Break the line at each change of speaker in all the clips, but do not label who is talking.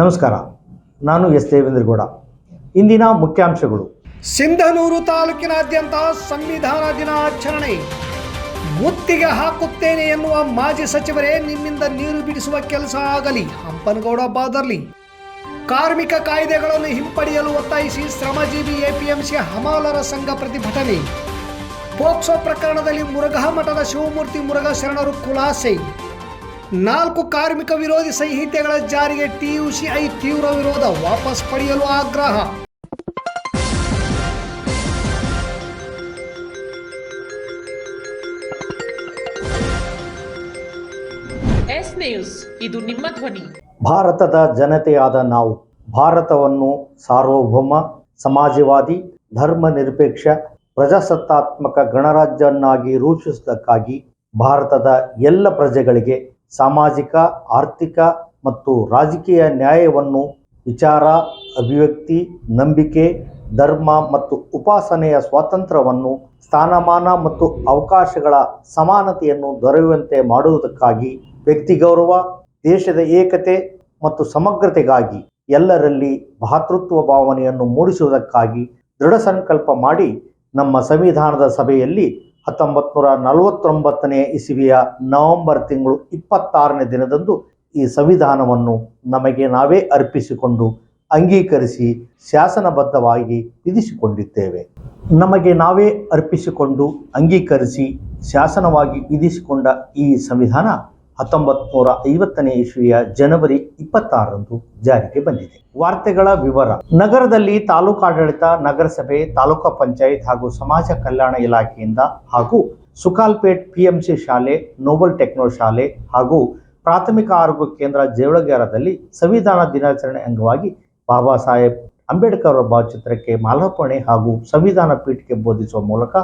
ನಮಸ್ಕಾರ. ನಾನು ಎಸ್ ದೇವೇಂದ್ರಗೌಡ. ಇಂದಿನ ಮುಖ್ಯಾಂಶಗಳು.
ಸಿಂಧನೂರು ತಾಲೂಕಿನಾದ್ಯಂತ ಸಂವಿಧಾನ ದಿನಾಚರಣೆ. ಮುತ್ತಿಗೆ ಹಾಕುತ್ತೇನೆ ಎನ್ನುವ ಮಾಜಿ ಸಚಿವರೇ ನಿಮ್ಮಿಂದ ನೀರು ಬಿಡಿಸುವ ಕೆಲಸ ಆಗಲಿ. ಹಂಪನಗೌಡ ಬಾದರ್ಲಿ. ಕಾರ್ಮಿಕ ಕಾಯ್ದೆಗಳನ್ನು ಹಿಂಪಡೆಯಲು ಒತ್ತಾಯಿಸಿ ಶ್ರಮಜೀವಿ ಎಪಿಎಂಸಿ ಹಮಾಲರ ಸಂಘ ಪ್ರತಿಭಟನೆ. ಪೋಕ್ಸೋ ಪ್ರಕರಣದಲ್ಲಿ ಮುರುಘಾ ಮಠದ ಶಿವಮೂರ್ತಿ ಮುರುಘಾ ಶರಣರು ಖುಲಾಸೆ. ನಾಲ್ಕು ಕಾರ್ಮಿಕ ವಿರೋಧಿ ಸಂಹಿತೆಗಳ ಜಾರಿಗೆ ಟಿಯುಸಿಐ ತೀವ್ರ ವಿರೋಧ ವಾಪಸ್ ಪಡೆಯಲು ಆಗ್ರಹ.
ಎಸ್ ನ್ಯೂಸ್ ಇದು ನಿಮ್ಮ ಧ್ವನಿ.
ಭಾರತದ ಜನತೆಯಾದ ನಾವು ಭಾರತವನ್ನು ಸಾರ್ವಭೌಮ ಸಮಾಜವಾದಿ ಧರ್ಮ ನಿರಪೇಕ್ಷ ಪ್ರಜಾಸತ್ತಾತ್ಮಕ ಗಣರಾಜ್ಯವನ್ನಾಗಿ ರೂಪಿಸುವುದಕ್ಕಾಗಿ ಭಾರತದ ಎಲ್ಲ ಪ್ರಜೆಗಳಿಗೆ ಸಾಮಾಜಿಕ, ಆರ್ಥಿಕ ಮತ್ತು ರಾಜಕೀಯ ನ್ಯಾಯವನ್ನು ವಿಚಾರ, ಅಭಿವ್ಯಕ್ತಿ, ನಂಬಿಕೆ, ಧರ್ಮ ಮತ್ತು ಉಪಾಸನೆಯ ಸ್ವಾತಂತ್ರ್ಯವನ್ನು ಸ್ಥಾನಮಾನ ಮತ್ತು ಅವಕಾಶಗಳ ಸಮಾನತೆಯನ್ನು ದೊರೆಯುವಂತೆ ಮಾಡುವುದಕ್ಕಾಗಿ ವ್ಯಕ್ತಿ ಗೌರವ ದೇಶದ ಏಕತೆ ಮತ್ತು ಸಮಗ್ರತೆಗಾಗಿ ಎಲ್ಲರಲ್ಲಿ ಭಾತೃತ್ವ ಭಾವನೆಯನ್ನು ಮೂಡಿಸುವುದಕ್ಕಾಗಿ ದೃಢ ಸಂಕಲ್ಪ ಮಾಡಿ ನಮ್ಮ ಸಂವಿಧಾನದ ಸಭೆಯಲ್ಲಿ ಹತ್ತೊಂಬತ್ತು ನೂರ ನಲವತ್ತೊಂಬತ್ತನೇ ಇಸವಿಯ ನವೆಂಬರ್ ತಿಂಗಳು ಇಪ್ಪತ್ತಾರನೇ ದಿನದಂದು ಈ ಸಂವಿಧಾನವನ್ನು ನಮಗೆ ನಾವೇ ಅರ್ಪಿಸಿಕೊಂಡು ಅಂಗೀಕರಿಸಿ ಶಾಸನಬದ್ಧವಾಗಿ ವಿಧಿಸಿಕೊಂಡಿದ್ದೇವೆ. ನಮಗೆ ನಾವೇ ಅರ್ಪಿಸಿಕೊಂಡು ಅಂಗೀಕರಿಸಿ ಶಾಸನವಾಗಿ ವಿಧಿಸಿಕೊಂಡ ಈ ಸಂವಿಧಾನ ಹತ್ತೊಂಬತ್ತು ನೂರ ಐವತ್ತನೇ ಇಸ್ವಿಯ ಜನವರಿ ಇಪ್ಪತ್ತಾರರಂದು ಜಾರಿಗೆ ಬಂದಿದೆ. ವಾರ್ತೆಗಳ ವಿವರ. ನಗರದಲ್ಲಿ ತಾಲೂಕಾಡಳಿತ ನಗರಸಭೆ, ತಾಲೂಕಾ ಪಂಚಾಯತ್ ಹಾಗೂ ಸಮಾಜ ಕಲ್ಯಾಣ ಇಲಾಖೆಯಿಂದ ಹಾಗೂ ಸುಕಾಲ್ಪೇಟ್ ಪಿಎಂಸಿ ಶಾಲೆ, ನೋಬಲ್ ಟೆಕ್ನೋ ಶಾಲೆ ಹಾಗೂ ಪ್ರಾಥಮಿಕ ಆರೋಗ್ಯ ಕೇಂದ್ರ ಜೇವಳಗೆರದಲ್ಲಿ ಸಂವಿಧಾನ ದಿನಾಚರಣೆ ಅಂಗವಾಗಿ ಬಾಬಾ ಸಾಹೇಬ್ ಅಂಬೇಡ್ಕರ್ ಅವರ ಭಾವಚಿತ್ರಕ್ಕೆ ಮಾಲಾರ್ಪಣೆ ಹಾಗೂ ಸಂವಿಧಾನ ಪೀಠಕ್ಕೆ ಬೋಧಿಸುವ ಮೂಲಕ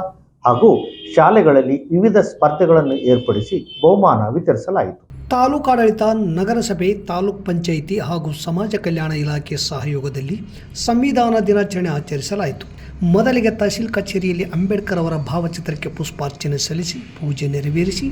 ಹಾಗೂ ಶಾಲೆಗಳಲ್ಲಿ ವಿವಿಧ ಸ್ಪರ್ಧೆಗಳನ್ನು ಏರ್ಪಡಿಸಿ ಬಹುಮಾನ ವಿತರಿಸಲಾಯಿತು.
ತಾಲೂಕಾಡಳಿತ ನಗರಸಭೆ, ತಾಲೂಕ್ ಪಂಚಾಯಿತಿ ಹಾಗೂ ಸಮಾಜ ಕಲ್ಯಾಣ ಇಲಾಖೆ ಸಹಯೋಗದಲ್ಲಿ ಸಂವಿಧಾನ ದಿನಾಚರಣೆ ಆಚರಿಸಲಾಯಿತು. ಮೊದಲಿಗೆ ತಹಶೀಲ್ ಕಚೇರಿಯಲ್ಲಿ ಅಂಬೇಡ್ಕರ್ ಅವರ ಭಾವಚಿತ್ರಕ್ಕೆ ಪುಷ್ಪಾರ್ಚನೆ ಸಲ್ಲಿಸಿ, ಪೂಜೆ ನೆರವೇರಿಸಿ,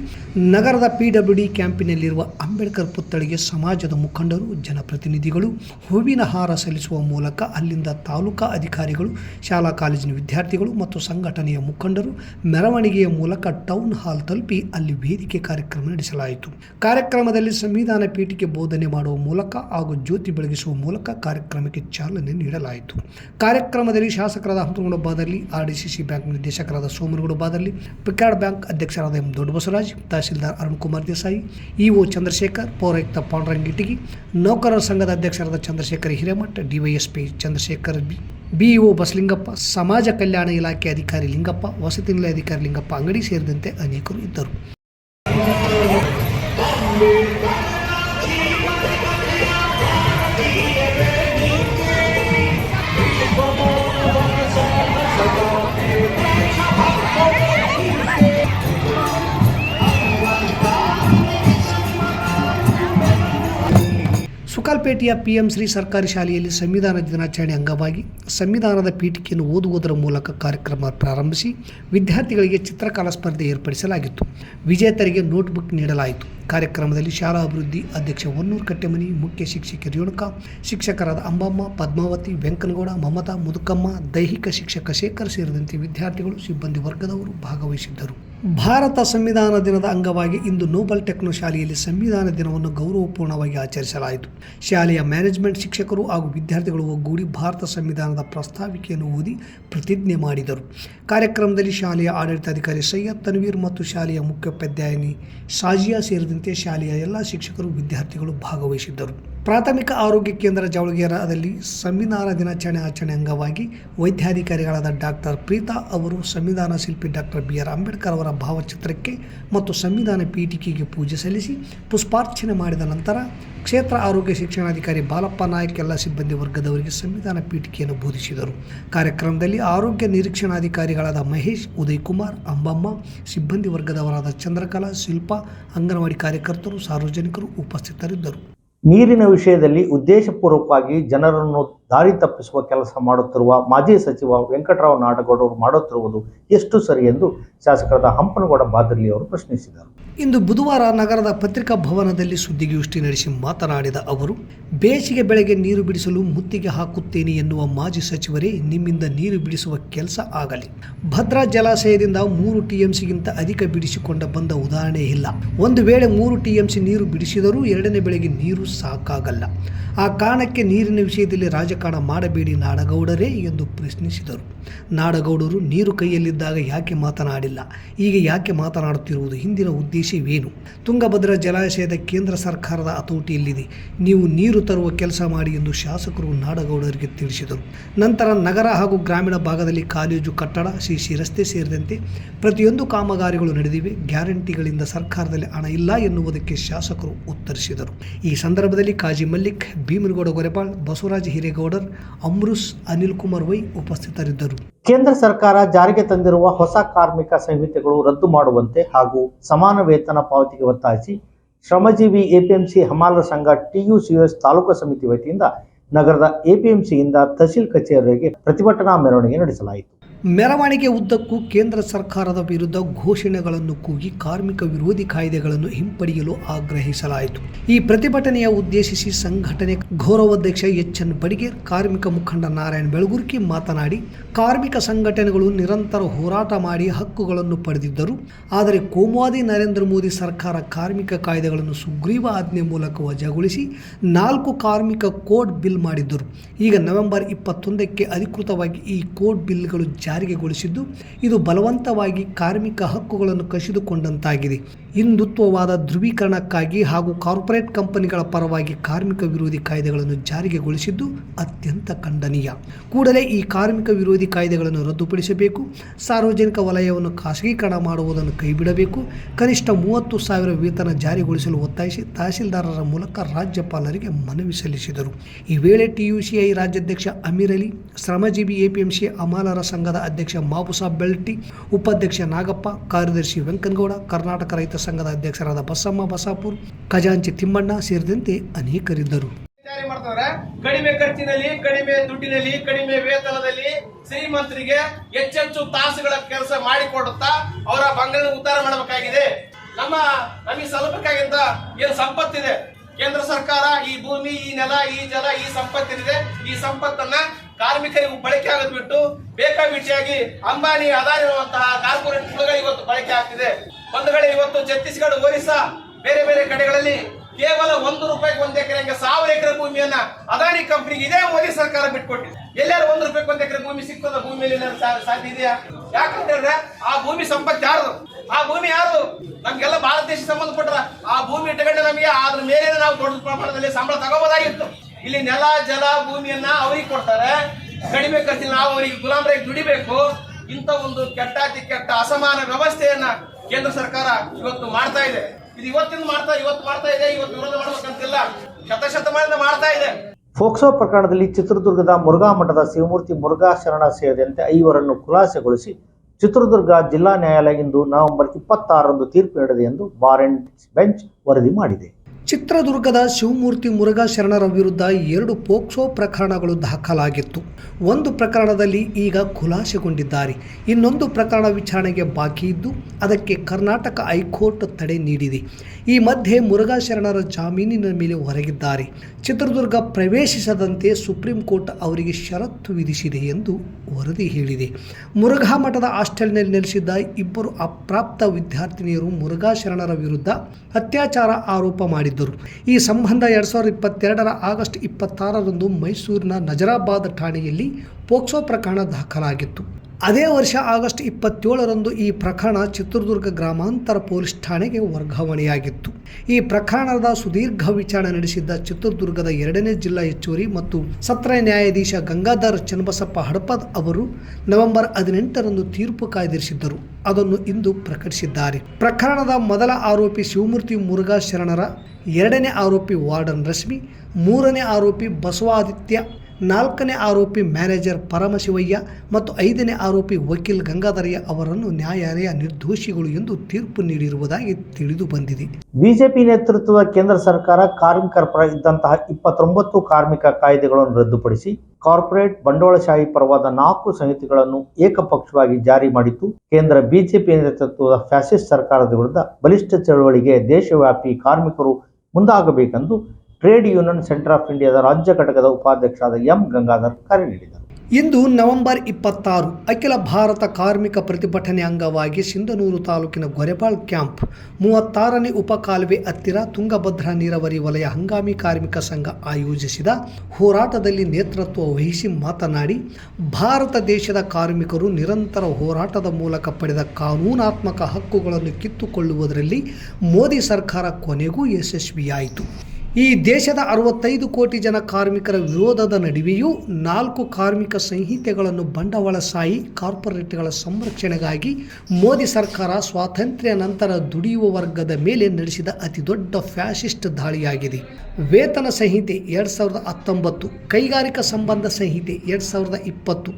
ನಗರದ ಪಿಡಬ್ಲ್ಯೂಡಿ ಕ್ಯಾಂಪಿನಲ್ಲಿರುವ ಅಂಬೇಡ್ಕರ್ ಪುತ್ಥಳಿಗೆ ಸಮಾಜದ ಮುಖಂಡರು, ಜನಪ್ರತಿನಿಧಿಗಳು ಹೂವಿನ ಹಾರ ಸಲ್ಲಿಸುವ ಮೂಲಕ ಅಲ್ಲಿಂದ ತಾಲೂಕಾ ಅಧಿಕಾರಿಗಳು, ಶಾಲಾ ಕಾಲೇಜಿನ ವಿದ್ಯಾರ್ಥಿಗಳು ಮತ್ತು ಸಂಘಟನೆಯ ಮುಖಂಡರು ಮೆರವಣಿಗೆಯ ಮೂಲಕ ಟೌನ್ ಹಾಲ್ ತಲುಪಿ ಅಲ್ಲಿ ವೇದಿಕೆ ಕಾರ್ಯಕ್ರಮ ನಡೆಸಲಾಯಿತು. ಕಾರ್ಯಕ್ರಮದಲ್ಲಿ ಸಂವಿಧಾನ ಪೀಠಿಕೆ ಬೋಧನೆ ಮಾಡುವ ಮೂಲಕ ಹಾಗೂ ಜ್ಯೋತಿ ಬೆಳಗಿಸುವ ಮೂಲಕ ಕಾರ್ಯಕ್ರಮಕ್ಕೆ ಚಾಲನೆ ನೀಡಲಾಯಿತು. ಕಾರ್ಯಕ್ರಮದಲ್ಲಿ ಶಾಸಕರಾದ ಬಾದರ್ಲಿ ಸಿ ಬ್ಯಾಂಕ್ ನಿರ್ದೇಶಕರಾದ ಸೋಮನಗೌಡ ಬಾದರ್ಲಿ ಪಿಕಾರ್ಡ್ ಬ್ಯಾಂಕ್ ಅಧ್ಯಕ್ಷರಾದ ಎಂ ದೊಡ್ಡಬಸವರಾಜ್, ತಹಸೀಲ್ದಾರ್ ಅರುಣ್ ಕುಮಾರ್ ದೇಸಾಯಿ, ಇಒ ಚಂದ್ರಶೇಖರ್, ಪೌರಾಯುಕ್ತ ಪಾಂಡುರಂಗ್ ಇಟಗಿ ನೌಕರರ ಸಂಘದ ಅಧ್ಯಕ್ಷರಾದ Chandrashekar Hiremath, DYSP Chandrashekar B, BEO Basalingappa, ಸಮಾಜ ಕಲ್ಯಾಣ ಇಲಾಖೆ ಅಧಿಕಾರಿ ಲಿಂಗಪ್ಪ, ವಸತಿ ನಿಲಯ ಅಧಿಕಾರಿ ಲಿಂಗಪ್ಪ ಅಂಗಡಿ ಸೇರಿದಂತೆ ಅನೇಕರು ಇದ್ದರು. ಸುಕಾಲ್ಪೇಟೆಯ ಪಿಎಂ ಶ್ರೀ ಸರ್ಕಾರಿ ಶಾಲೆಯಲ್ಲಿ ಸಂವಿಧಾನ ದಿನಾಚರಣೆ ಅಂಗವಾಗಿ ಸಂವಿಧಾನದ ಪೀಠಿಕೆಯನ್ನು ಓದುವುದರ ಮೂಲಕ ಕಾರ್ಯಕ್ರಮ ಪ್ರಾರಂಭಿಸಿ ವಿದ್ಯಾರ್ಥಿಗಳಿಗೆ ಚಿತ್ರಕಲಾ ಸ್ಪರ್ಧೆ ಏರ್ಪಡಿಸಲಾಗಿತ್ತು. ವಿಜೇತರಿಗೆ ನೋಟ್ಬುಕ್ ನೀಡಲಾಯಿತು. ಕಾರ್ಯಕ್ರಮದಲ್ಲಿ ಶಾಲಾ ಅಭಿವೃದ್ಧಿ ಅಧ್ಯಕ್ಷ ಹೊನ್ನೂರು ಕಟ್ಟೆಮನಿ, ಮುಖ್ಯ ಶಿಕ್ಷಕಿ ರೇಣುಕಾ, ಶಿಕ್ಷಕರಾದ ಅಂಬಮ್ಮ, ಪದ್ಮಾವತಿ, ವೆಂಕನಗೌಡ, ಮಮತಾ, ಮುದುಕಮ್ಮ, ದೈಹಿಕ ಶಿಕ್ಷಕ ಶೇಖರ್ ಸೇರಿದಂತೆ ವಿದ್ಯಾರ್ಥಿಗಳು, ಸಿಬ್ಬಂದಿ ವರ್ಗದವರು ಭಾಗವಹಿಸಿದ್ದರು. ಭಾರತ ಸಂವಿಧಾನ ದಿನದ ಅಂಗವಾಗಿ ಇಂದು ನೋಬಲ್ ಟೆಕ್ನೋ ಶಾಲೆಯಲ್ಲಿ ಸಂವಿಧಾನ ದಿನವನ್ನು ಗೌರವಪೂರ್ಣವಾಗಿ ಆಚರಿಸಲಾಯಿತು. ಶಾಲೆಯ ಮ್ಯಾನೇಜ್ಮೆಂಟ್ ಶಿಕ್ಷಕರು ಹಾಗೂ ವಿದ್ಯಾರ್ಥಿಗಳು ಒಗ್ಗೂಡಿ ಭಾರತ ಸಂವಿಧಾನದ ಪ್ರಸ್ತಾವಿಕೆಯನ್ನು ಓದಿ ಪ್ರತಿಜ್ಞೆ ಮಾಡಿದರು. ಕಾರ್ಯಕ್ರಮದಲ್ಲಿ ಶಾಲೆಯ ಆಡಳಿತಾಧಿಕಾರಿ ಸೈಯದ್ ತನ್ವೀರ್ ಮತ್ತು ಶಾಲೆಯ ಮುಖ್ಯೋಪಾಧ್ಯಾಯಿನಿ ಸಾಜಿಯಾ ಸೇರಿದಂತೆ ಶಾಲೆಯ ಎಲ್ಲ ಶಿಕ್ಷಕರು, ವಿದ್ಯಾರ್ಥಿಗಳು ಭಾಗವಹಿಸಿದ್ದರು. ಪ್ರಾಥಮಿಕ ಆರೋಗ್ಯ ಕೇಂದ್ರ ಜವಳಗೇರದಲ್ಲಿ ಸಂವಿಧಾನ ದಿನಾಚರಣೆ ಆಚರಣೆ ಅಂಗವಾಗಿ ವೈದ್ಯಾಧಿಕಾರಿಗಳಾದ ಡಾಕ್ಟರ್ ಪ್ರೀತಾ ಅವರು ಸಂವಿಧಾನ ಶಿಲ್ಪಿ ಡಾಕ್ಟರ್ ಬಿ ಆರ್ ಅಂಬೇಡ್ಕರ್ ಅವರ ಭಾವಚಿತ್ರಕ್ಕೆ ಮತ್ತು ಸಂವಿಧಾನ ಪೀಠಿಕೆಗೆ ಪೂಜೆ ಸಲ್ಲಿಸಿ ಪುಷ್ಪಾರ್ಚನೆ ಮಾಡಿದ ನಂತರ ಕ್ಷೇತ್ರ ಆರೋಗ್ಯ ಶಿಕ್ಷಣಾಧಿಕಾರಿ ಬಾಲಪ್ಪ ನಾಯಕ್ ಎಲ್ಲ ಸಿಬ್ಬಂದಿ ವರ್ಗದವರಿಗೆ ಸಂವಿಧಾನ ಪೀಠಿಕೆಯನ್ನು ಬೋಧಿಸಿದರು. ಕಾರ್ಯಕ್ರಮದಲ್ಲಿ ಆರೋಗ್ಯ ನಿರೀಕ್ಷಣಾಧಿಕಾರಿಗಳಾದ ಮಹೇಶ್ ಉದಯ್ ಕುಮಾರ್ ಅಂಬಮ್ಮ, ಸಿಬ್ಬಂದಿ ವರ್ಗದವರಾದ ಚಂದ್ರಕಲಾ, ಶಿಲ್ಪಾ, ಅಂಗನವಾಡಿ ಕಾರ್ಯಕರ್ತರು, ಸಾರ್ವಜನಿಕರು ಉಪಸ್ಥಿತರಿದ್ದರು.
ನೀರಿನ ವಿಷಯದಲ್ಲಿ ಉದ್ದೇಶಪೂರ್ವಕವಾಗಿ ಜನರನ್ನು ದಾರಿ ತಪ್ಪಿಸುವ ಕೆಲಸ ಮಾಡುತ್ತಿರುವ ಮಾಜಿ ಸಚಿವ ವೆಂಕಟರಾವ್ ನಾಡಗೌಡರು ಮಾಡುತ್ತಿರುವುದು ಎಷ್ಟು ಸರಿ ಎಂದು ಶಾಸಕರಾದ ಹಂಪನಗೌಡ ಬಾದರ್ಲಿ ಅವರು ಪ್ರಶ್ನಿಸಿದರು.
ಇಂದು ಬುಧವಾರ ನಗರದ ಪತ್ರಿಕಾ ಭವನದಲ್ಲಿ ಸುದ್ದಿಗೋಷ್ಠಿ ನಡೆಸಿ ಮಾತನಾಡಿದ ಅವರು, ಬೇಸಿಗೆ ಬೆಳೆಗೆ ನೀರು ಬಿಡಿಸಲು ಮುತ್ತಿಗೆ ಹಾಕುತ್ತೇನೆ ಎನ್ನುವ ಮಾಜಿ ಸಚಿವರೇ ನಿಮ್ಮಿಂದ ನೀರು ಬಿಡಿಸುವ ಕೆಲಸ ಆಗಲಿ. ಭದ್ರಾ ಜಲಾಶಯದಿಂದ ಮೂರು ಟಿಎಂಸಿಗಿಂತ ಅಧಿಕ ಬಿಡಿಸಿಕೊಂಡ ಬಂದ ಉದಾಹರಣೆ ಇಲ್ಲ. ಒಂದು ವೇಳೆ ಮೂರು ಟಿಎಂಸಿ ನೀರು ಬಿಡಿಸಿದರೂ ಎರಡನೇ ಬೆಳೆಗೆ ನೀರು ಸಾಕಾಗಲ್ಲ. ಆ ಕಾರಣಕ್ಕೆ ನೀರಿನ ವಿಷಯದಲ್ಲಿ ರಾಜಕಾರಣ ಮಾಡಬೇಡಿ ನಾಡಗೌಡರೇ ಎಂದು ಪ್ರಶ್ನಿಸಿದರು. ನಾಡಗೌಡರು ನೀರು ಕೈಯಲ್ಲಿದ್ದಾಗ ಯಾಕೆ ಮಾತನಾಡಿಲ್ಲ? ಈಗ ಯಾಕೆ ಮಾತನಾಡುತ್ತಿರುವುದು? ಹಿಂದಿನ ಉದ್ದೇಶವೇನು? ತುಂಗಭದ್ರಾ ಜಲಾಶಯದ ಕೇಂದ್ರ ಸರ್ಕಾರದ ಹತೋಟಿಯಲ್ಲಿದೆ. ನೀವು ನೀರು ತರುವ ಕೆಲಸ ಮಾಡಿ ಎಂದು ಶಾಸಕರು ನಾಡಗೌಡರಿಗೆ ತಿಳಿಸಿದರು. ನಂತರ ನಗರ ಹಾಗೂ ಗ್ರಾಮೀಣ ಭಾಗದಲ್ಲಿ ಕಾಲೇಜು, ಕಟ್ಟಡ, ಶಿಶಿ, ರಸ್ತೆ ಸೇರಿದಂತೆ ಪ್ರತಿಯೊಂದು ಕಾಮಗಾರಿಗಳು ನಡೆದಿವೆ. ಗ್ಯಾರಂಟಿಗಳಿಂದ ಸರ್ಕಾರದಲ್ಲಿ ಹಣ ಇಲ್ಲ ಎನ್ನುವುದಕ್ಕೆ ಶಾಸಕರು ಉತ್ತರಿಸಿದರು. ಈ ಸಂದರ್ಭದಲ್ಲಿ ಕಾಜಿ ಮಲ್ಲಿಕ್, ಭೀಮನಗೌಡ ಗೊರೆಪಾಳ್ ಬಸವರಾಜ ಹಿರೇಗೌಡರ್ ಅಮೃಷ್ ಅನಿಲ್ ಕುಮಾರ್ ವೈ ಉಪಸ್ಥಿತರಿದ್ದರು.
ಕೇಂದ್ರ ಸರ್ಕಾರ ಜಾರಿಗೆ ತಂದಿರುವ ಹೊಸ ಕಾರ್ಮಿಕ ಸಂಹಿತೆಗಳು ರದ್ದು ಮಾಡುವಂತೆ ಹಾಗೂ ಸಮಾನ ವೇತನ ಪಾವತಿಗೆ ಒತ್ತಾಯಿಸಿ ಶ್ರಮಜೀವಿ ಎಪಿಎಂಸಿ ಹಮಾಲರ ಸಂಘ ಟಿಯುಸಿಎಸ್ ತಾಲೂಕು ಸಮಿತಿ ವತಿಯಿಂದ ನಗರದ ಎಪಿಎಂಸಿಯಿಂದ ತಹಸೀಲ್ ಕಚೇರಿಗೆ ಪ್ರತಿಭಟನಾ ಮೆರವಣಿಗೆ ನಡೆಸಲಾಯಿತು.
ಮೆರವಣಿಗೆ ಉದ್ದಕ್ಕೂ ಕೇಂದ್ರ ಸರ್ಕಾರದ ವಿರುದ್ಧ ಘೋಷಣೆಗಳನ್ನು ಕೂಗಿ ಕಾರ್ಮಿಕ ವಿರೋಧಿ ಕಾಯ್ದೆಗಳನ್ನು ಹಿಂಪಡೆಯಲು ಆಗ್ರಹಿಸಲಾಯಿತು. ಈ ಪ್ರತಿಭಟನೆಯ ಉದ್ದೇಶಿಸಿ ಸಂಘಟನೆ ಗೌರವಾಧ್ಯಕ್ಷ ಎಚ್ ಎನ್ ಬಡಿಗೇರ್ ಕಾರ್ಮಿಕ ಮುಖಂಡ ನಾರಾಯಣ ಬೆಳಗುರ್ಕಿ ಮಾತನಾಡಿ, ಕಾರ್ಮಿಕ ಸಂಘಟನೆಗಳು ನಿರಂತರ ಹೋರಾಟ ಮಾಡಿ ಹಕ್ಕುಗಳನ್ನು ಪಡೆದಿದ್ದರು. ಆದರೆ ಕೋಮುವಾದಿ ನರೇಂದ್ರ ಮೋದಿ ಸರ್ಕಾರ ಕಾರ್ಮಿಕ ಕಾಯ್ದೆಗಳನ್ನು ಸುಗ್ರೀವ ಆಜ್ಞೆ ಮೂಲಕ ವಜಾಗೊಳಿಸಿ ನಾಲ್ಕು ಕಾರ್ಮಿಕ ಕೋಡ್ ಬಿಲ್ ಮಾಡಿದ್ದರು. ಈಗ ನವೆಂಬರ್ ಇಪ್ಪತ್ತೊಂದಕ್ಕೆ ಅಧಿಕೃತವಾಗಿ ಈ ಕೋಡ್ ಬಿಲ್ಗಳು ಜಾರಿಗೆಗೊಳಿಸಿದ್ದು, ಇದು ಬಲವಂತವಾಗಿ ಕಾರ್ಮಿಕ ಹಕ್ಕುಗಳನ್ನು ಕಸಿದುಕೊಂಡಂತಾಗಿದೆ. ಹಿಂದುತ್ವವಾದ ಧ್ರುವೀಕರಣಕ್ಕಾಗಿ ಹಾಗೂ ಕಾರ್ಪೊರೇಟ್ ಕಂಪನಿಗಳ ಪರವಾಗಿ ಕಾರ್ಮಿಕ ವಿರೋಧಿ ಕಾಯ್ದೆಗಳನ್ನು ಜಾರಿಗೆಗೊಳಿಸಿದ್ದು ಅತ್ಯಂತ ಖಂಡನೀಯ. ಕೂಡಲೇ ಈ ಕಾರ್ಮಿಕ ವಿರೋಧಿ ಕಾಯ್ದೆಗಳನ್ನು ರದ್ದುಪಡಿಸಬೇಕು, ಸಾರ್ವಜನಿಕ ವಲಯವನ್ನು ಖಾಸಗೀಕರಣ ಮಾಡುವುದನ್ನು ಕೈಬಿಡಬೇಕು, ಕನಿಷ್ಠ ಮೂವತ್ತು ಸಾವಿರ ವೇತನ ಜಾರಿಗೊಳಿಸಲು ಒತ್ತಾಯಿಸಿ ತಹಸೀಲ್ದಾರರ ಮೂಲಕ ರಾಜ್ಯಪಾಲರಿಗೆ ಮನವಿ ಸಲ್ಲಿಸಿದರು. ಈ ವೇಳೆ ಟಿಯುಸಿಐ ರಾಜ್ಯಾಧ್ಯಕ್ಷ ಅಮೀರ್ ಅಲಿ, ಶ್ರಮಜೀವಿ ಎಪಿಎಂಸಿ ಅಮಾಲರ ಸಂಘದ ಅಧ್ಯಕ್ಷ ಮಾಪುಸಾಬ್ ಬೆಳ್ಟಿ, ಉಪಾಧ್ಯಕ್ಷ ನಾಗಪ್ಪ, ಕಾರ್ಯದರ್ಶಿ ವೆಂಕನಗೌಡ, ಕರ್ನಾಟಕ ರೈತ ಸಂಘದ ಅಧ್ಯಕ್ಷರಾದ ಬಸಮ್ಮ ಬಸಾಪುರ್, ಖಜಾಂಚಿ ತಿಮ್ಮಣ್ಣ ಸೇರಿದಂತೆ ಅನೇಕರಿದ್ದರು.
ಕಡಿಮೆ ಖರ್ಚಿನಲ್ಲಿ, ಕಡಿಮೆ ದುಡ್ಡಿನಲ್ಲಿ, ಕಡಿಮೆ ವೇತನದಲ್ಲಿ ಶ್ರೀಮಂತರಿಗೆ ಹೆಚ್ಚೆಚ್ಚು ತಾಸುಗಳ ಕೆಲಸ ಮಾಡಿಕೊಡುತ್ತಾ ಅವರ ಬಂಗಲ ಉದ್ಧಾರ ಮಾಡಬೇಕಾಗಿದೆ. ನಮ್ಮ, ನಮಗೆ ಸಲ್ಲಬೇಕಾಗಿದ್ದ ಏನು ಸಂಪತ್ತಿದೆ? ಕೇಂದ್ರ ಸರ್ಕಾರ ಈ ಭೂಮಿ, ಈ ನೆಲ, ಈ ಜಲ, ಈ ಸಂಪತ್ತಿನಿದೆ. ಈ ಸಂಪತ್ತನ್ನ ಕಾರ್ಮಿಕರಿಗೂ ಬಳಕೆ ಆಗೋದು ಬಿಟ್ಟು ಬೇಕಾಬಿಟ್ಟಿಯಾಗಿ ಅಂಬಾನಿ ಆಧಾರಿರುವಂತಹ ಕಾರ್ಪೊರೇಟ್ ಇವತ್ತು ಬಳಕೆ ಆಗ್ತಿದೆ. ಒಂದು ಕಡೆ ಇವತ್ತು ಛತ್ತೀಸ್ಗಢ, ಒರಿಸ್ಸಾ, ಬೇರೆ ಬೇರೆ ಕಡೆಗಳಲ್ಲಿ ಕೇವಲ ಒಂದು ರೂಪಾಯಿಗೆ ಒಂದು ಎಕರೆಗೆ ಸಾವಿರ ಎಕರೆ ಭೂಮಿಯನ್ನ ಅದಾನಿ ಕಂಪನಿಗೆ ಇದೇ ಮೋದಿ ಸರ್ಕಾರ ಬಿಟ್ಕೊಟ್ಟಿದೆ. ಎಲ್ಲಾರು ಒಂದು ರೂಪಾಯಿಗೆ ಒಂದು ಎಕರೆ ಭೂಮಿ ಸಿಕ್ಕದ ಭೂಮಿಯಲ್ಲಿ ಸಾಧ್ಯ ಇದೆಯಾ? ಯಾಕಂತ ಹೇಳಿದ್ರೆ ಆ ಭೂಮಿ ಸಂಪತ್ತು ಯಾರ್ದು? ಆ ಭೂಮಿ ಯಾರ್ದು? ನಮ್ಗೆಲ್ಲ ಭಾರತ ದೇಶ ಸಂಬಂಧಪಟ್ಟ ಆ ಭೂಮಿ ಇಟ್ಟುಕೊಂಡೆ ನಮಗೆ ಅದ್ರ ಮೇಲೆ ನಾವು ದೊಡ್ಡ ಪ್ರಮಾಣದಲ್ಲಿ ಸಂಬಳ ತಗೋಬೋದಾಗಿತ್ತು. ಇಲ್ಲಿ ನೆಲ, ಜಲ, ಭೂಮಿಯನ್ನ ಅವರಿಗೆ ಕೊಡ್ತಾರೆ. ಕಡಿಮೆ ಖರ್ಚಿನ ನಾವು ಅವರಿಗೆ ಗುಲಾಮರಾಗಿ ದುಡಿಬೇಕು. ಇಂಥ ಒಂದು ಕೆಟ್ಟಾತಿ ಕೆಟ್ಟ ಅಸಮಾನ ವ್ಯವಸ್ಥೆಯನ್ನ ಕೇಂದ್ರ ಸರ್ಕಾರ ಇವತ್ತು ಮಾಡ್ತಾ ಇದೆ. ಇದು ಇವತ್ತಿನ ಮಾಡ್ತಾ, ಇವತ್ತು ಮಾಡ್ತಾ ಇದೆ, ಇವತ್ತು ವಿರೋಧ ಮಾಡ್ಬೇಕಂತಿಲ್ಲ. ಶತಶತಮಾನದಿಂದ ಮಾಡ್ತಾ ಇದೆ.
ಫೋಕ್ಸೋ ಪ್ರಕರಣದಲ್ಲಿ ಚಿತ್ರದುರ್ಗದ ಮುರುಘಾ ಮಠದ ಶಿವಮೂರ್ತಿ ಮುರುಘಾ ಶರಣ ಸೇರಿದಂತೆ ಐವರನ್ನು ಖುಲಾಸೆಗೊಳಿಸಿ ಚಿತ್ರದುರ್ಗ ಜಿಲ್ಲಾ ನ್ಯಾಯಾಲಯ ಇಂದು ನವೆಂಬರ್ ಇಪ್ಪತ್ತಾರರಂದು ತೀರ್ಪು ನೀಡಿದೆ ಎಂದು ವಾರೆಂಟ್ ಬೆಂಚ್ ವರದಿ ಮಾಡಿದೆ.
ಚಿತ್ರದುರ್ಗದ ಶಿವಮೂರ್ತಿ ಮುರುಘಾ ಶರಣರ ವಿರುದ್ಧ ಎರಡು ಪೋಕ್ಸೋ ಪ್ರಕರಣಗಳು ದಾಖಲಾಗಿತ್ತು. ಒಂದು ಪ್ರಕರಣದಲ್ಲಿ ಈಗ ಖುಲಾಸೆಗೊಂಡಿದ್ದಾರೆ. ಇನ್ನೊಂದು ಪ್ರಕರಣ ವಿಚಾರಣೆಗೆ ಬಾಕಿ ಇದ್ದು, ಅದಕ್ಕೆ ಕರ್ನಾಟಕ ಹೈಕೋರ್ಟ್ ತಡೆ ನೀಡಿದೆ. ಈ ಮಧ್ಯೆ ಮುರುಘಾ ಶರಣರ ಜಾಮೀನಿನ ಮೇಲೆ ಹೊರಗಿದ್ದಾರೆ. ಚಿತ್ರದುರ್ಗ ಪ್ರವೇಶಿಸದಂತೆ ಸುಪ್ರೀಂ ಕೋರ್ಟ್ ಅವರಿಗೆ ಷರತ್ತು ವಿಧಿಸಿದೆ ಎಂದು ವರದಿ ಹೇಳಿದೆ. ಮುರುಘಾ ಮಠದ ಹಾಸ್ಟೆಲ್ನಲ್ಲಿ ನೆಲೆಸಿದ್ದ ಇಬ್ಬರು ಅಪ್ರಾಪ್ತ ವಿದ್ಯಾರ್ಥಿನಿಯರು ಮುರುಘಾ ಶರಣರ ವಿರುದ್ಧ ಅತ್ಯಾಚಾರ ಆರೋಪ ಮಾಡಿದ್ದರು. ಈ ಸಂಬಂಧ ಎರಡು ಸಾವಿರದ ಇಪ್ಪತ್ತೆರಡರ ಆಗಸ್ಟ್ ಇಪ್ಪತ್ತಾರರಂದು ಮೈಸೂರಿನ ನಜರಾಬಾದ್ ಠಾಣೆಯಲ್ಲಿ ಪೋಕ್ಸೋ ಪ್ರಕರಣ ದಾಖಲಾಗಿತ್ತು. ಅದೇ ವರ್ಷ ಆಗಸ್ಟ್ ಇಪ್ಪತ್ತೇಳರಂದು ಈ ಪ್ರಕರಣ ಚಿತ್ರದುರ್ಗ ಗ್ರಾಮಾಂತರ ಪೊಲೀಸ್ ಠಾಣೆಗೆ ವರ್ಗಾವಣೆಯಾಗಿತ್ತು. ಈ ಪ್ರಕರಣದ ಸುದೀರ್ಘ ವಿಚಾರಣೆ ನಡೆಸಿದ್ದ ಚಿತ್ರದುರ್ಗದ ಎರಡನೇ ಜಿಲ್ಲಾ ಹೆಚ್ಚುವರಿ ಮತ್ತು ಸತ್ರ ನ್ಯಾಯಾಧೀಶ ಗಂಗಾಧರ್ ಚನ್ನಬಸಪ್ಪ ಹಡಪದ್ ಅವರು ನವೆಂಬರ್ ಹದಿನೆಂಟರಂದು ತೀರ್ಪು ಕಾಯ್ದಿರಿಸಿದ್ದರು. ಅದನ್ನು ಇಂದು ಪ್ರಕಟಿಸಿದ್ದಾರೆ. ಪ್ರಕರಣದ ಮೊದಲ ಆರೋಪಿ ಶಿವಮೂರ್ತಿ ಮುರುಘಾ ಶರಣರ ಎರಡನೇ ಆರೋಪಿ ವಾರ್ಡನ್ ರಶ್ಮಿ, ಮೂರನೇ ಆರೋಪಿ ಬಸವಾದಿತ್ಯ, ನಾಲ್ಕನೇ ಆರೋಪಿ ಮ್ಯಾನೇಜರ್ ಪರಮಶಿವಯ್ಯ ಮತ್ತು ಐದನೇ ಆರೋಪಿ ವಕೀಲ್ ಗಂಗಾಧರಯ್ಯ ಅವರನ್ನು ನ್ಯಾಯಾಲಯ ನಿರ್ದೋಷಿಗಳು ಎಂದು ತೀರ್ಪು ನೀಡಿರುವುದಾಗಿ ತಿಳಿದು ಬಂದಿದೆ.
ಬಿಜೆಪಿ ನೇತೃತ್ವದ ಕೇಂದ್ರ ಸರ್ಕಾರ ಕಾರ್ಮಿಕರ ಪರ ಇದ್ದಂತಹ ಇಪ್ಪತ್ತೊಂಬತ್ತು ಕಾರ್ಮಿಕ ಕಾಯ್ದೆಗಳನ್ನು ರದ್ದುಪಡಿಸಿ ಕಾರ್ಪೊರೇಟ್ ಬಂಡವಾಳಶಾಹಿ ಪರವಾದ ನಾಲ್ಕು ಸಂಹಿತೆಗಳನ್ನು ಏಕಪಕ್ಷವಾಗಿ ಜಾರಿ ಮಾಡಿತ್ತು. ಕೇಂದ್ರ ಬಿಜೆಪಿ ನೇತೃತ್ವದ ಫ್ಯಾಸಿಸ್ಟ್ ಸರ್ಕಾರದ ವಿರುದ್ಧ ಬಲಿಷ್ಠ ಚಳವಳಿಗೆ ದೇಶವ್ಯಾಪಿ ಕಾರ್ಮಿಕರು ಮುಂದಾಗಬೇಕೆಂದು ಟ್ರೇಡ್ ಯೂನಿಯನ್ ಸೆಂಟರ್ ಆಫ್ ಇಂಡಿಯಾದ ರಾಜ್ಯ ಘಟಕದ ಉಪಾಧ್ಯಕ್ಷರಾದ ಎಂ ಗಂಗಾಧರ್ ಕರೆ ನೀಡಿದರು.
ಇಂದು ನವೆಂಬರ್ ಇಪ್ಪತ್ತಾರು, ಅಖಿಲ ಭಾರತ ಕಾರ್ಮಿಕ ಪ್ರತಿಭಟನೆ ಅಂಗವಾಗಿ ಸಿಂಧನೂರು ತಾಲೂಕಿನ ಗೊರೆಬಾಳ್ ಕ್ಯಾಂಪ್, ಮೂವತ್ತಾರನೇ ಉಪಕಾಲುವೆ ಹತ್ತಿರ ತುಂಗಭದ್ರಾ ನೀರಾವರಿ ವಲಯ ಹಂಗಾಮಿ ಕಾರ್ಮಿಕ ಸಂಘ ಆಯೋಜಿಸಿದ ಹೋರಾಟದಲ್ಲಿ ನೇತೃತ್ವ ವಹಿಸಿ ಮಾತನಾಡಿ, ಭಾರತ ದೇಶದ ಕಾರ್ಮಿಕರು ನಿರಂತರ ಹೋರಾಟದ ಮೂಲಕ ಪಡೆದ ಕಾನೂನಾತ್ಮಕ ಹಕ್ಕುಗಳನ್ನು ಕಿತ್ತುಕೊಳ್ಳುವುದರಲ್ಲಿ ಮೋದಿ ಸರ್ಕಾರ ಕೊನೆಗೂ ಯಶಸ್ವಿಯಾಯಿತು. ಈ ದೇಶದ ಅರವತ್ತೈದು ಕೋಟಿ ಜನ ಕಾರ್ಮಿಕರ ವಿರೋಧದ ನಡುವೆಯೂ ನಾಲ್ಕು ಕಾರ್ಮಿಕ ಸಂಹಿತೆಗಳನ್ನು ಬಂಡವಾಳಶಾಹಿ ಕಾರ್ಪೊರೇಟ್ಗಳ ಸಂರಕ್ಷಣೆಗಾಗಿ ಮೋದಿ ಸರ್ಕಾರ ಸ್ವಾತಂತ್ರ್ಯ ನಂತರ ದುಡಿಯುವ ವರ್ಗದ ಮೇಲೆ ನಡೆಸಿದ ಅತಿದೊಡ್ಡ ಫ್ಯಾಸಿಸ್ಟ್ ದಾಳಿಯಾಗಿದೆ. ವೇತನ ಸಂಹಿತೆ ಎರಡು ಸಾವಿರದ ಹತ್ತೊಂಬತ್ತು, ಕೈಗಾರಿಕಾ ಸಂಬಂಧ ಸಂಹಿತೆ ಎರಡು ಸಾವಿರದ ಇಪ್ಪತ್ತು,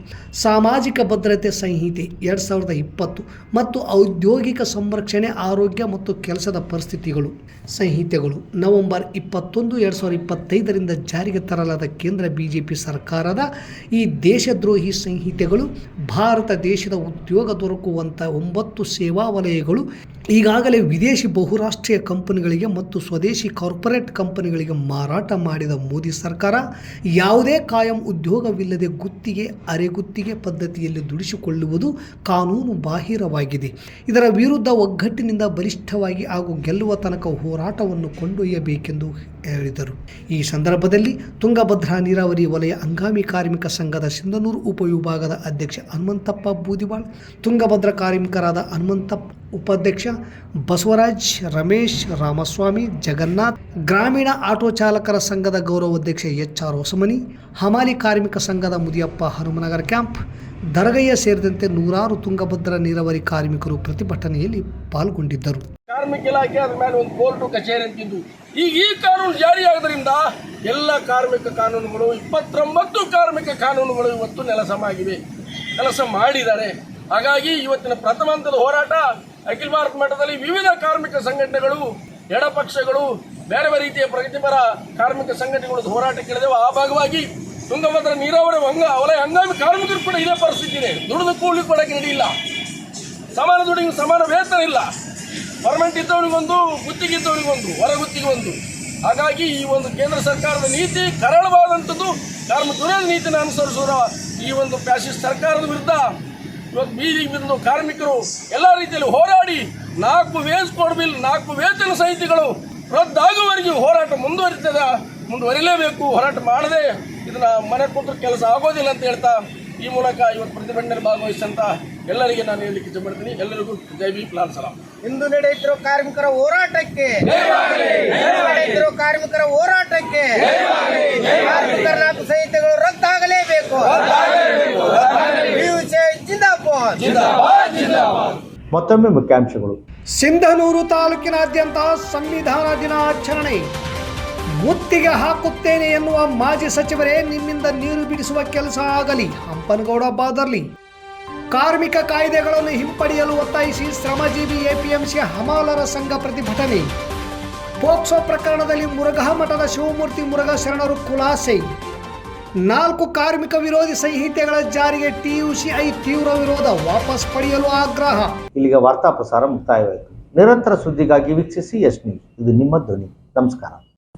ಸಾಮಾಜಿಕ ಭದ್ರತೆ ಸಂಹಿತೆ ಎರಡು ಸಾವಿರದ ಇಪ್ಪತ್ತು ಮತ್ತು ಔದ್ಯೋಗಿಕ ಸಂರಕ್ಷಣೆ, ಆರೋಗ್ಯ ಮತ್ತು ಕೆಲಸದ ಪರಿಸ್ಥಿತಿಗಳು. ಸಂಹಿತೆಗಳು, ನವೆಂಬರ್ ಇಪ್ಪತ್ತೊಂದು, ಎರಡು ಸಾವಿರದ ಇಪ್ಪತ್ತೈದರಿಂದ ಜಾರಿಗೆ ತರಲಾದ ಕೇಂದ್ರ ಬಿಜೆಪಿ ಸರ್ಕಾರದ ಈ ದೇಶದ್ರೋಹಿ ಸಂಹಿತೆಗಳು, ಭಾರತ ದೇಶದ ಉದ್ಯೋಗ ದೊರಕುವಂಥ ಒಂಬತ್ತು ಸೇವಾ ವಲಯಗಳು, ಈಗಾಗಲೇ ವಿದೇಶಿ ಬಹುರಾಷ್ಟ್ರೀಯ ಕಂಪನಿಗಳಿಗೆ ಮತ್ತು ಸ್ವದೇಶಿ ಕಾರ್ಪೊರೇಟ್ ಕಂಪನಿಗಳಿಗೆ ಮಾರಾಟ ಮಾಡಿದ ಮೋದಿ ಸರ್ಕಾರ ಯಾವುದೇ ಕಾಯಂ ಉದ್ಯೋಗವಿಲ್ಲದೆ ಗುತ್ತಿಗೆ, ಅರೆಗುತ್ತಿಗೆ ಪದ್ಧತಿಯಲ್ಲಿ ದುಡಿಸಿಕೊಳ್ಳುವುದು ಕಾನೂನು ಬಾಹಿರವಾಗಿದೆ. ಇದರ ವಿರುದ್ಧ ಒಗ್ಗಟ್ಟಿನಿಂದ ಬಲಿಷ್ಠವಾಗಿ ಹಾಗೂ ಗೆಲ್ಲುವ ತನಕ ಹೋರಾಟವನ್ನು ಕೊಂಡೊಯ್ಯಬೇಕೆಂದು ಹೇಳಿದರು. ಈ ಸಂದರ್ಭದಲ್ಲಿ ತುಂಗಭದ್ರಾ ನೀರಾವರಿ ವಲಯ ಅಂಗಾಮಿ ಕಾರ್ಮಿಕ ಸಂಘದ ಸಿಂಧನೂರು ಉಪವಿಭಾಗದ ಅಧ್ಯಕ್ಷ ಹನುಮಂತಪ್ಪ ಬೂದಿವಾಳ್, ತುಂಗಭದ್ರಾ ಕಾರ್ಮಿಕರಾದ ಹನುಮಂತಪ್ಪ ಉಪಾಧ್ಯಕ್ಷ ಬಸವರಾಜ್ ರಮೇಶ್ ರಾಮಸ್ವಾಮಿ, ಜಗನ್ನಾಥ್, ಗ್ರಾಮೀಣ ಆಟೋ ಚಾಲಕರ ಸಂಘದ ಗೌರವಾಧ್ಯಕ್ಷ ಎಚ್ ಆರ್ ಹೊಸಮನಿ, ಹಮಾಲಿ ಕಾರ್ಮಿಕ ಸಂಘದ ಮುದಿಯಪ್ಪ ಹನುಮನಗರ ಕ್ಯಾಂಪ್, ದರಗಯ್ಯ ಸೇರಿದಂತೆ ನೂರಾರು ತುಂಗಭದ್ರಾ ನೀರಾವರಿ ಕಾರ್ಮಿಕರು ಪ್ರತಿಭಟನೆಯಲ್ಲಿ ಪಾಲ್ಗೊಂಡಿದ್ದರು.
ಕಾರ್ಮಿಕ ಇಲಾಖೆ ಮೇಲೆ ಒಂದು ಕೋರ್ಟು, ಕಚೇರಿ ಅಂತಿದ್ದು ಈಗ ಈ ಕಾನೂನು ಜಾರಿಯಾಗೋದ್ರಿಂದ ಎಲ್ಲ ಕಾರ್ಮಿಕ ಕಾನೂನುಗಳು, ಇಪ್ಪತ್ತೊಂಬತ್ತು ಕಾರ್ಮಿಕ ಕಾನೂನುಗಳು ಇವತ್ತು ನೆಲಸಮ ಆಗಿವೆ. ಕೆಲಸ ಮಾಡಿದ್ದಾರೆ. ಹಾಗಾಗಿ ಇವತ್ತಿನ ಪ್ರಥಮ ಹಂತದ ಹೋರಾಟ ಅಖಿಲ ಭಾರತ ಮಟ್ಟದಲ್ಲಿ ವಿವಿಧ ಕಾರ್ಮಿಕ ಸಂಘಟನೆಗಳು, ಎಡಪಕ್ಷಗಳು, ಬೇರೆ ಬೇರೆ ರೀತಿಯ ಪ್ರಗತಿಪರ ಕಾರ್ಮಿಕ ಸಂಘಟನೆಗಳದ್ ಹೋರಾಟ ಕೇಳಿದೆವು. ಆ ಭಾಗವಾಗಿ ತುಂಗಭದ್ರ ನೀರಾವರಿ ಹಂಗ, ವಲಯ ಹಂಗಾಮಿ ಕಾರ್ಮಿಕರು ಕೂಡ ಇದೇ ಪರಿಸ್ಥಿತಿ ಇದೆ ದುಡಿದು ಕೂಲಿ ಕೊಡೋಕೆ ನಡೆಯಿಲ್ಲ ಸಮಾನ ದುಡಿಗೆ ಸಮಾನ ವೇತನ ಇಲ್ಲ. ಪರ್ಮನೆಂಟ್ ಇದ್ದವನಿಗೊಂದು ಗುತ್ತಿಗೆ ಇದ್ದವನಿಗೊಂದು ಹೊರ ಗುತ್ತಿಗೆ ಒಂದು. ಹಾಗಾಗಿ ಈ ಒಂದು ಕೇಂದ್ರ ಸರ್ಕಾರದ ನೀತಿ ಕರಳವಾದಂಥದ್ದು ಕಾರ್ಮಿಕರ ನೀತಿನ ಅನುಸರಿಸುವ ಈ ಒಂದು ಫ್ಯಾಸಿಸ್ಟ್ ಸರ್ಕಾರದ ವಿರುದ್ಧ. ಇವತ್ತು ಬೀದಿಗೆ ಬಿದ್ದು ಕಾರ್ಮಿಕರು ಎಲ್ಲ ರೀತಿಯಲ್ಲಿ ಹೋರಾಡಿ, ನಾಲ್ಕು ವೇಸ್ ಕೋಡ್ ಬಿಲ್, ನಾಲ್ಕು ವೇತನ ಸಹಿತಿಗಳು ರದ್ದಾಗುವವರೆಗೆ ಹೋರಾಟ ಮುಂದುವರಿತದ, ಮುಂದುವರಿಲೇಬೇಕು, ಹೋರಾಟ ಮಾಡದೆ ಇದನ್ನ ಮನೆ ಕೂತ್ರೆ ಕೆಲಸ ಆಗೋದಿಲ್ಲ ಅಂತ ಹೇಳ್ತಾ ಈ ಮೂಲಕ ಇವತ್ತು ಪ್ರತಿಭಟನೆ ಭಾಗವಹಿಸಿದಂತ ಎಲ್ಲರಿಗೆ ನಾನು ಹೇಳಲಿಕ್ಕೆ ಇಷ್ಟಪಡ್ತೀನಿ ಎಲ್ಲರಿಗೂ ಜೈ ಬಿ ಲಾಲ್ ಸಲಾಂ.
ಇಂದು ನಡೆಯುತ್ತಿರುವ ಕಾರ್ಮಿಕರ ಹೋರಾಟಕ್ಕೆ ನಡೆಯುತ್ತಿರುವ ಕಾರ್ಮಿಕರ ಹೋರಾಟಕ್ಕೆ ಕಾರ್ಮಿಕರ ನಾಲ್ಕು ಸಂಹಿತೆಗಳು ರದ್ದಾಗಲೇಬೇಕು.
ಮತ್ತೊಮ್ಮೆ ಮುಖ್ಯಾಂಶಗಳು.
ಸಿಂಧನೂರು ತಾಲೂಕಿನಾದ್ಯಂತ ಸಂವಿಧಾನ ದಿನಾಚರಣೆ. ಮುತ್ತಿಗೆ ಹಾಕುತ್ತೇನೆ ಎನ್ನುವ ಮಾಜಿ ಸಚಿವರೇ ನಿಮ್ಮಿಂದ ನೀರು ಬಿಡಿಸುವ ಕೆಲಸ ಆಗಲಿ. ಹಂಪನಗೌಡ ಬಾದರ್ಲಿ. ಕಾರ್ಮಿಕ ಕಾಯ್ದೆಗಳನ್ನು ಹಿಂಪಡೆಯಲು ಒತ್ತಾಯಿಸಿ ಶ್ರಮಜೀವಿ ಎಪಿಎಂಸಿ ಹಮಾಲರ ಸಂಘ ಪ್ರತಿಭಟನೆ. ಪೋಕ್ಸೋ ಪ್ರಕರಣದಲ್ಲಿ ಮುರುಘಾ ಮಠದ ಶಿವಮೂರ್ತಿ ಮುರುಘಾ ಶರಣರು ಖುಲಾಸೆ. ನಾಲ್ಕು ಕಾರ್ಮಿಕ ವಿರೋಧಿ ಸಂಹಿತೆಗಳ ಜಾರಿಗೆ ಟಿಯುಸಿಐ ತೀವ್ರ ವಿರೋಧ ವಾಪಸ್ ಪಡೆಯಲು ಆಗ್ರಹ.
ಇಲ್ಲಿಗೆ ವಾರ್ತಾ ಪ್ರಸಾರ ಮುಕ್ತಾಯವಾಯಿತು. ನಿರಂತರ ಸುದ್ದಿಗಾಗಿ ವೀಕ್ಷಿಸಿ ನ್ಯೂಸ್ ಇದು ನಿಮ್ಮ ಧ್ವನಿ. ನಮಸ್ಕಾರ.